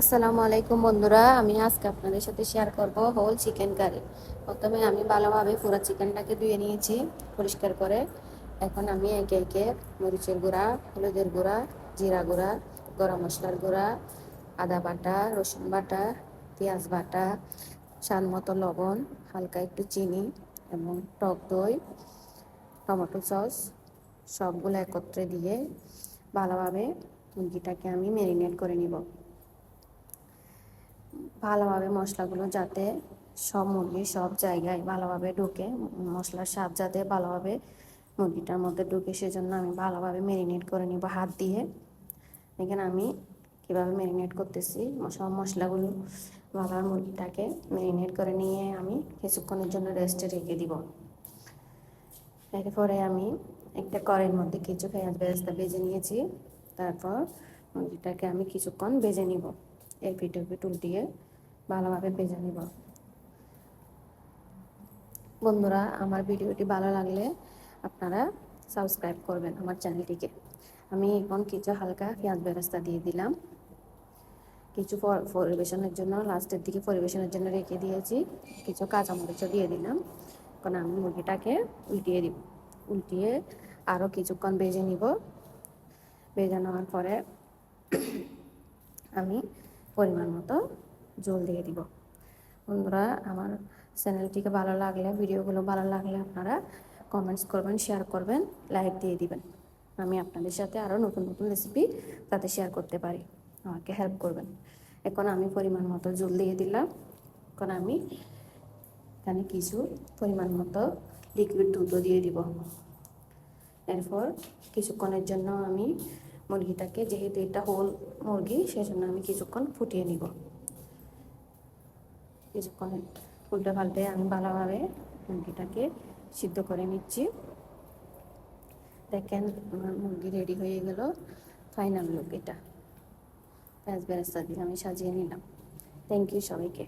আসসালামু আলাইকুম বন্ধুরা, আমি আজকে আপনাদের সাথে শেয়ার করব হোল চিকেন কারি প্রথমে আমি ভালোভাবে পুরো চিকেনটাকে ধুয়ে নিয়েছি পরিষ্কার করে। এখন আমি একে একে মরিচের গুঁড়া, হলুদের গুঁড়া, জিরা গুঁড়া, গরম মশলার গুঁড়া, আদা বাটা, রসুন বাটা, পেঁয়াজ বাটা, স্বাদ মতো লবণ, হালকা একটু চিনি এবং টক দই, টমেটো সস, সবগুলো একত্রে দিয়ে ভালোভাবে মুরগিটাকে আমি ম্যারিনেট করে নিব। ভালোভাবে মশলাগুলো যাতে সব মুরগি সব জায়গায় ভালোভাবে ঢুকে, মশলার স্বাদ যাতে ভালোভাবে মুরগিটার মধ্যে ঢুকে, সেজন্য আমি ভালোভাবে ম্যারিনেট করে নিব হাত দিয়ে। এখানে আমি কীভাবে ম্যারিনেট করতেছি সব মশলাগুলো ভালোভাবে মুরগিটাকে ম্যারিনেট করে নিয়ে আমি কিছুক্ষণের জন্য রেস্টে রেখে দিব। এরপরে আমি একটা কড়াইয়ের মধ্যে কিছু পেঁয়াজ বেরেস্তা ভেজে নিয়েছি, তারপর মুরগিটাকে আমি কিছুক্ষণ ভেজে নিব। এই পিঠে পিঠ উল্টিয়ে ভালোভাবে ভেজে নিব। বন্ধুরা, আমার ভিডিওটি ভালো লাগলে আপনারা সাবস্ক্রাইব করবেন আমার চ্যানেলটিকে। আমি এখন কিছু হালকা পেঁয়াজ বেরেস্তা দিয়ে দিলাম। কিছু পরিবেশনের জন্য, লাস্টের দিকে পরিবেশনের জন্য রেখে দিয়েছি। কিছু কাঁচামরিচও দিয়ে দিলাম। এখন আমি মুরগিটাকে উল্টিয়ে দিব। উল্টিয়ে আরও কিছুক্ষণ ভেজে নিব। ভেজে নেওয়ার পরে আমি পরিমাণ মতো জল দিয়ে দিব। বন্ধুরা, আমার চ্যানেলটিকে ভালো লাগলে, ভিডিওগুলো ভালো লাগলে আপনারা কমেন্টস করবেন শেয়ার করবেন লাইক দিয়ে দিবেন। আমি আপনাদের সাথে আরও নতুন নতুন রেসিপি তাতে শেয়ার করতে পারি। আমাকে হেল্প করবেন। এখন আমি পরিমাণ মতো জল দিয়ে দিলাম। এখন আমি এখানে কিছু পরিমাণ মতো লিকুইড দুধও দিয়ে দিব। এরপর কিছুক্ষণের জন্য আমি মুরগিটাকে, যেহেতু এটা হোল মুরগি, সেজন্য আমি কিছুক্ষণ ফুটিয়ে নিব। কিছুক্ষণ উল্টে পাল্টে আমি ভালোভাবে মুরগিটাকে সিদ্ধ করে নিচ্ছি। দেখেন আমার মুরগি রেডি হয়ে গেল ফাইনাল লুক এটা। পেঁয়াজ বেরেস্তা দিয়ে আমি সাজিয়ে নিলাম। থ্যাংক ইউ সবাইকে।